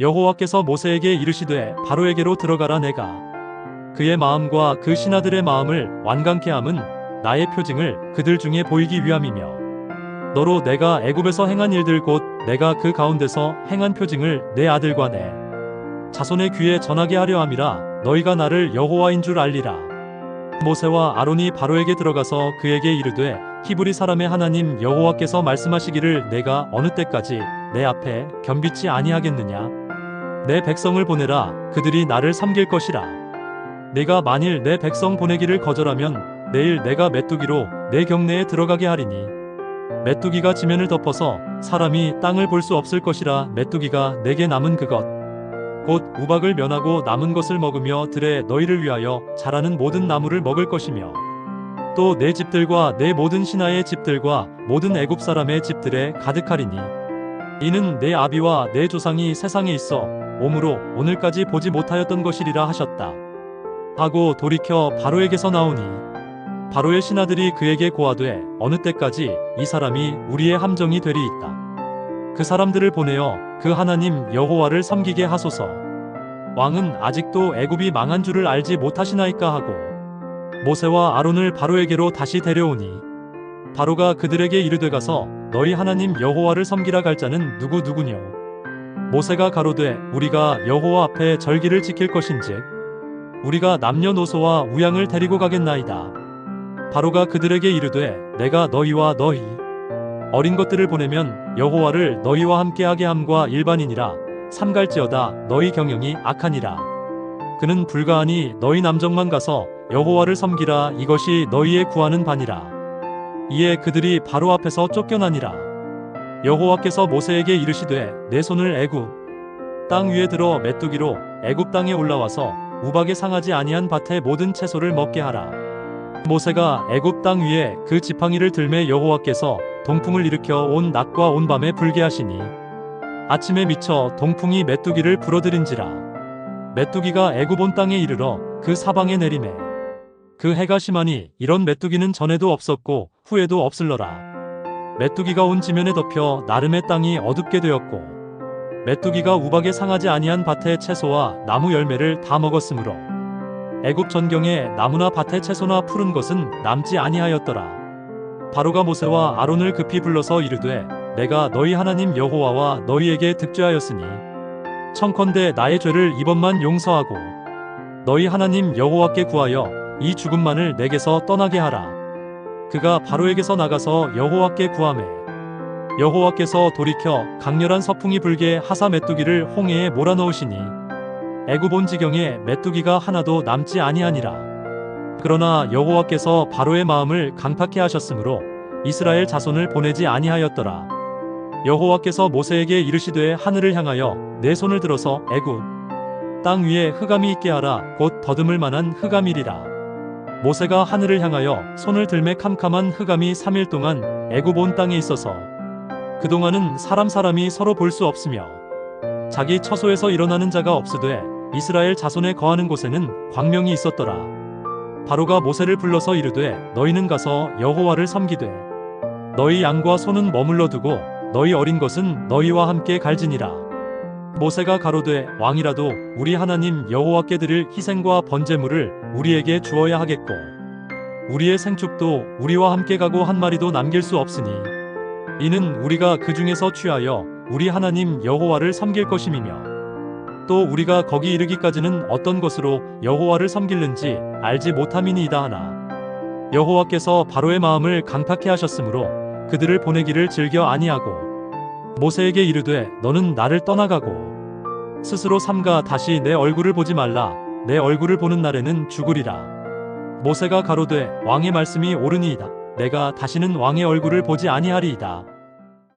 여호와께서 모세에게 이르시되 바로에게로 들어가라 내가. 그의 마음과 그 신하들의 마음을 완강케 함은 나의 표징을 그들 중에 보이기 위함이며 너로 내가 애굽에서 행한 일들 곧 내가 그 가운데서 행한 표징을 내 아들과 내 자손의 귀에 전하게 하려 함이라 너희가 나를 여호와인 줄 알리라. 모세와 아론이 바로에게 들어가서 그에게 이르되 히브리 사람의 하나님 여호와께서 말씀하시기를 내가 어느 때까지 내 앞에 겸비치 아니하겠느냐 내 백성을 보내라. 그들이 나를 섬길 것이라. 내가 만일 내 백성 보내기를 거절하면 내일 내가 메뚜기로 내 경내에 들어가게 하리니. 메뚜기가 지면을 덮어서 사람이 땅을 볼 수 없을 것이라 메뚜기가 내게 남은 그것. 곧 우박을 면하고 남은 것을 먹으며 들에 너희를 위하여 자라는 모든 나무를 먹을 것이며. 또 내 집들과 내 모든 신하의 집들과 모든 애굽 사람의 집들에 가득하리니. 이는 내 아비와 내 조상이 세상에 있어 몸으로 오늘까지 보지 못하였던 것이리라 하셨다. 하고 돌이켜 바로에게서 나오니 바로의 신하들이 그에게 고하되 어느 때까지 이 사람이 우리의 함정이 되리이까 그 사람들을 보내어 그 하나님 여호와를 섬기게 하소서. 왕은 아직도 애굽이 망한 줄을 알지 못하시나이까 하고 모세와 아론을 바로에게로 다시 데려오니 바로가 그들에게 이르되 가서 너희 하나님 여호와를 섬기라 갈 자는 누구 누구뇨 모세가 가로되 우리가 여호와 앞에 절기를 지킬 것인즉 우리가 남녀노소와 우양을 데리고 가겠나이다. 바로가 그들에게 이르되 내가 너희와 너희 어린 것들을 보내면 여호와를 너희와 함께하게 함과 일반이니라. 삼갈지어다 너희 경영이 악하니라. 그는 불가하니 너희 남정만 가서 여호와를 섬기라. 이것이 너희의 구하는 바니라. 이에 그들이 바로 앞에서 쫓겨나니라 여호와께서 모세에게 이르시되 내 손을 애굽 땅 위에 들어 메뚜기로 애굽 땅에 올라와서 우박에 상하지 아니한 밭의 모든 채소를 먹게 하라. 모세가 애굽 땅 위에 그 지팡이를 들매 여호와께서 동풍을 일으켜 온 낮과 온 밤에 불게 하시니 아침에 미쳐 동풍이 메뚜기를 불어들인지라. 메뚜기가 애굽 온 땅에 이르러 그 사방에 내리매 그 해가 심하니 이런 메뚜기는 전에도 없었고 후에도 없을러라 메뚜기가 온 지면에 덮여 나름의 땅이 어둡게 되었고 메뚜기가 우박에 상하지 아니한 밭의 채소와 나무 열매를 다 먹었으므로 애굽 전경에 나무나 밭의 채소나 푸른 것은 남지 아니하였더라. 바로가 모세와 아론을 급히 불러서 이르되 내가 너희 하나님 여호와와 너희에게 득죄하였으니 청컨대 나의 죄를 이번만 용서하고 너희 하나님 여호와께 구하여 이 죽음만을 내게서 떠나게 하라. 그가 바로에게서 나가서 여호와께 구하매 여호와께서 돌이켜 강렬한 서풍이 불게 하사 메뚜기를 홍해에 몰아넣으시니 애굽 온 지경에 메뚜기가 하나도 남지 아니하니라. 그러나 여호와께서 바로의 마음을 강팍해 하셨으므로 이스라엘 자손을 보내지 아니하였더라. 여호와께서 모세에게 이르시되 하늘을 향하여 내 손을 들어서 애굽 땅 위에 흑암이 있게 하라 곧 더듬을 만한 흑암이리라. 모세가 하늘을 향하여 손을 들매 캄캄한 흑암이 3일 동안 애굽 온 땅에 있어서 그동안은 사람 사람이 서로 볼 수 없으며 자기 처소에서 일어나는 자가 없으되 이스라엘 자손에 거하는 곳에는 광명이 있었더라. 바로가 모세를 불러서 이르되 너희는 가서 여호와를 섬기되 너희 양과 소는 머물러 두고 너희 어린 것은 너희와 함께 갈지니라. 모세가 가로되 왕이라도 우리 하나님 여호와께 드릴 희생과 번제물을 우리에게 주어야 하겠고 우리의 생축도 우리와 함께 가고 한 마리도 남길 수 없으니 이는 우리가 그 중에서 취하여 우리 하나님 여호와를 섬길 것임이며 또 우리가 거기 이르기까지는 어떤 것으로 여호와를 섬길는지 알지 못함이니이다 하나 여호와께서 바로의 마음을 강팍해 하셨으므로 그들을 보내기를 즐겨 아니하고 모세에게 이르되 너는 나를 떠나가고 스스로 삼가 다시 내 얼굴을 보지 말라. 내 얼굴을 보는 날에는 죽으리라. 모세가 가로되 왕의 말씀이 옳으니이다. 내가 다시는 왕의 얼굴을 보지 아니하리이다